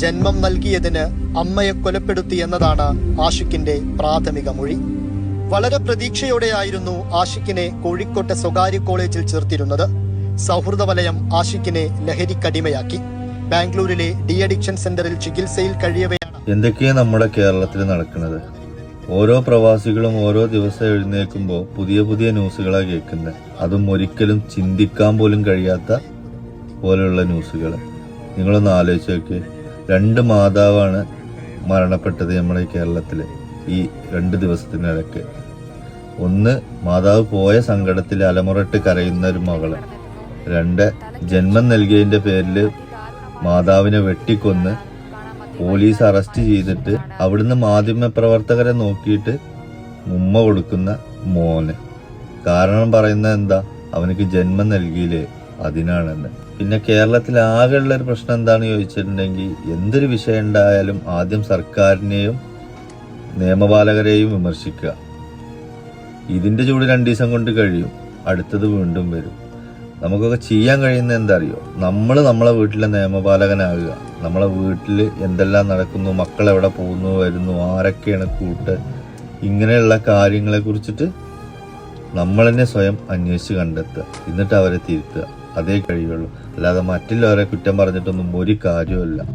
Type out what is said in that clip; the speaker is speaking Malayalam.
ജന്മം നൽകിയതിന് അമ്മയെ കൊലപ്പെടുത്തി എന്നതാണ് ആഷിക്കിന്റെ പ്രാഥമിക മൊഴി. വളരെ പ്രതീക്ഷയോടെയായിരുന്നു ആഷിക്കിനെ കോഴിക്കോട്ടെ സ്വകാര്യ കോളേജിൽ ചേർത്തിരുന്നത്. സൗഹൃദ വലയം ആഷിഖിനെ ലഹരിക്കടിമയാക്കി. ബാംഗ്ലൂരിലെ ഡി അഡിക്ഷൻ സെന്ററിൽ ചികിത്സയിൽ കഴിയവെയാണ്. എന്തൊക്കെയാണ് നമ്മുടെ കേരളത്തിൽ നടക്കുന്നത്? ഓരോ പ്രവാസികളും ഓരോ ദിവസം എഴുന്നേൽക്കുമ്പോൾ പുതിയ പുതിയ ന്യൂസുകളാണ് കേൾക്കുന്നത് അതും ഒരിക്കലും ചിന്തിക്കാൻ പോലും കഴിയാത്ത പോലെയുള്ള ന്യൂസുകൾ നിങ്ങളൊന്ന് ആലോചിച്ച് നോക്ക്. രണ്ട് മാതാവാണ് മരണപ്പെട്ടത് നമ്മുടെ കേരളത്തിൽ ഈ രണ്ട് ദിവസത്തിനിടയ്ക്ക് ഒന്ന് മാതാവ് പോയ സങ്കടത്തിൽ അലമുറട്ട് കരയുന്ന ഒരു മകൾ. രണ്ട് ജന്മം നൽകിയതിന്റെ പേരിൽ മാതാവിനെ വെട്ടിക്കൊന്ന് പോലീസ് അറസ്റ്റ് ചെയ്തിട്ട് അവിടുന്ന് മാധ്യമ പ്രവർത്തകരെ നോക്കിയിട്ട് ഉമ്മ കൊടുക്കുന്ന മോന്. കാരണം പറയുന്നത് എന്താ? അവനക്ക് ജന്മം നൽകിയില്ലേ? അതിനാണെന്ന്. പിന്നെ കേരളത്തിൽ ആകെയുള്ള ഒരു പ്രശ്നം എന്താണെന്ന് ചോദിച്ചിട്ടുണ്ടെങ്കിൽ എന്തൊരു വിഷയം ഉണ്ടായാലും ആദ്യം സർക്കാരിനെയും നിയമപാലകരെയും വിമർശിക്കുക. ഇതിന്റെ ചൂട് രണ്ടു ദിവസം കൊണ്ട് കഴിയും. അടുത്തത് വീണ്ടും വരും. നമുക്കൊക്കെ ചെയ്യാൻ കഴിയുന്ന എന്താ അറിയോ നമ്മൾ നമ്മളെ വീട്ടിലെ നിയമപാലകനാകുക. നമ്മളെ വീട്ടിൽ എന്തെല്ലാം നടക്കുന്നു മക്കൾ എവിടെ പോകുന്നു വരുന്നു ആരൊക്കെയാണ് കൂട്ട് ഇങ്ങനെയുള്ള കാര്യങ്ങളെ കുറിച്ചിട്ട് നമ്മൾ തന്നെ സ്വയം അന്വേഷിച്ച് കണ്ടെത്തുക. എന്നിട്ട് അവരെ തിരുത്തുക. അതേ കഴിയുള്ളൂ. അല്ലാതെ മറ്റുള്ളവരെ കുറ്റം പറഞ്ഞിട്ടൊന്നും ഒരു കാര്യവുമില്ല.